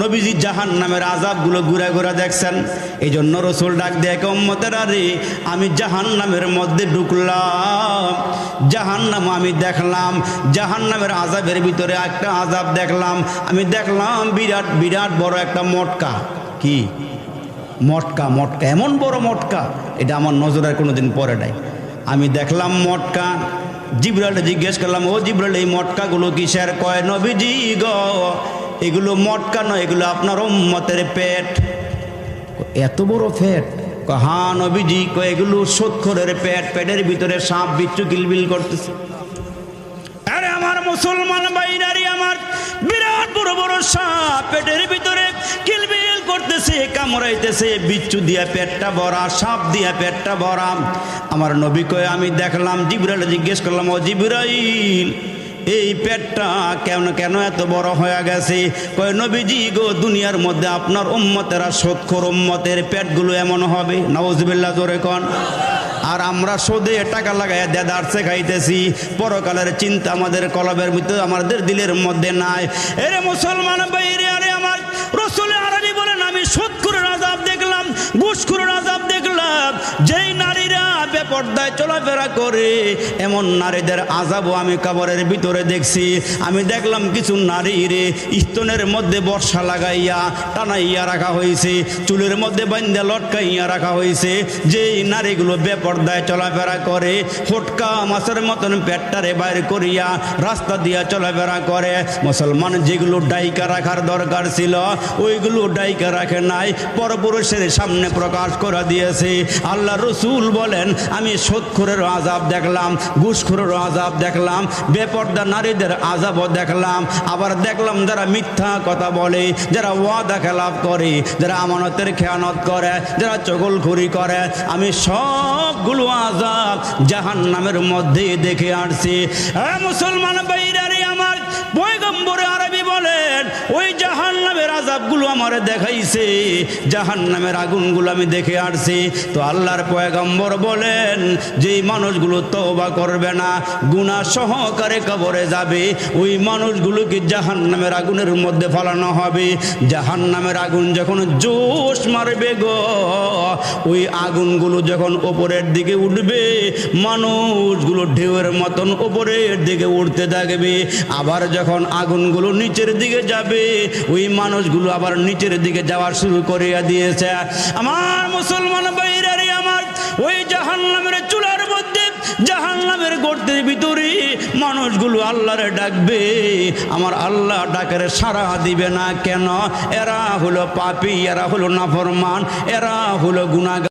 নবীজি জাহান নামের আজাবগুলো ঘুরে ঘুরে দেখছেন। এই জন্য রসুল ডাক দিয়ে আমি জাহান নামের মধ্যে ঢুকলাম। জাহান নাম আমি দেখলাম জাহান নামের আজাবের ভিতরে একটা আজাব দেখলাম। আমি দেখলাম বিরাট বিরাট বড় একটা মটকা। কি? মটকা মটকা, এমন বড় মটকা, এটা আমার নজরের কোনোদিন পরে নাই। আমি দেখলাম মটকা জিব্রালে জিজ্ঞেস করলাম, ও জিব্রাল এই মটকাগুলো কিসের? কয়, নবীজি গ এগুলো মটকা নয় এগুলো আপনার উম্মতের পেট। এত বড় পেট হ্যাঁ নবীজি কয় এগুলো সত্তরের পেট পেটের ভিতরে সাপ বিচ্ছু কিলবিল করতেছে। আরে আমার মুসলমান বাইরারি আমার বিরাট বড় বড় সাপ পেটের ভিতরে কিলবিল করতেছে কামড়াইতেছে বিচ্ছু দিয়া পেটটা ভরা সাপ দিয়া পেটটা ভরা। আমার নবী কয়ে আমি দেখলাম জিব্রাইল জিজ্ঞেস করলাম ও জিব্রাইল এই পেটটা কেন কেন এত বড় হয়ে গেছে? কয়, নবীজি গো, দুনিয়ার মধ্যে আপনার উম্মতেরা সৎখর উম্মতের পেটগুলো এমন হবে? নওয়াজবিল্লা জোরে কন। আর আমরা সোদে টাকা লাগাই দেদারসে খাইতেছি পরকালের চিন্তা আমাদের কলবের ভিতরে আমাদের দিলের মধ্যে নাই। এরে মুসলমান বাইরে আরে বেপর্দায় চলাফেরা করে। এমন নারীদের আজাবও আমি কাবরের ভিতরে দেখছি। আমি দেখলাম কিছু নারী রে স্তনের মধ্যে বর্ষা লাগাইয়া টানাইয়া রাখা হয়েছে, চুলের মধ্যে বান্ধা লটকাইয়া রাখা হয়েছে। যেই নারীগুলো বেপর্দায় চলাফেরা করে, ফটকা মাছের মতন পেটটারে বাইর করিয়া রাস্তা দিয়া চলাফেরা করে। মুসলমান যেগুলো ডাইকা রাখার দরকার ছিল, ওইগুলো ডাইকা রাখে নাই, পরপুরুষের সামনে প্রকাশ করা দিয়েছে। আল্লাহ রসুল বলেন, আমি সৎখুরের আজাব দেখলাম, ঘুষখুরের আজাব দেখলাম, বেপর্দা নারীদের আজাবও দেখলাম। আবার দেখলাম যারা মিথ্যা কথা বলে, যারা ওয়াদা খেলাপ করে, যারা আমানতের খেয়ানত করে, যারা চগলখুরি করে। আমি সবগুলো আজাব জাহান নামের মধ্যে দেখে আসছি। মুসলমান বাইরারে আমার পয়গম্বরে আরবি বলেন, ওই জাহান আজাবগুলো আমার দেখাইছে জাহান নামের আগুনগুলো আমি দেখে আসছি তো আল্লাহর পয়গম্বর বলেন, যেই মানুষগুলো তওবা করবে না গুণা সহকারে কবরে যাবে, ওই মানুষগুলোকে জাহান নামের আগুনের মধ্যে ফেলানো হবে? জাহান নামের আগুন যখন জোশ মারবে গো, ওই আগুনগুলো যখন ওপরের দিকে উঠবে, মানুষগুলো ঢেউয়ের মতন ওপরের দিকে উঠতে থাকবে। আবার যখন আগুনগুলো নিচের দিকে যাবে, ওই মানুষগুলো আবার নিচের দিকে যাওয়া শুরু করিয়া দিয়েছে। আমার মুসলমান বাইরারে আমার, ওই জাহান নামের চুলার মধ্যে জাহান নামের গর্তের ভিতরে মানুষগুলো আল্লাহরে ডাকবে। আমার আল্লাহ ডাকারে সারা দিবে না কেন? এরা হলো পাপি, এরা হলো নাফরমান, এরা হলো গুণাগার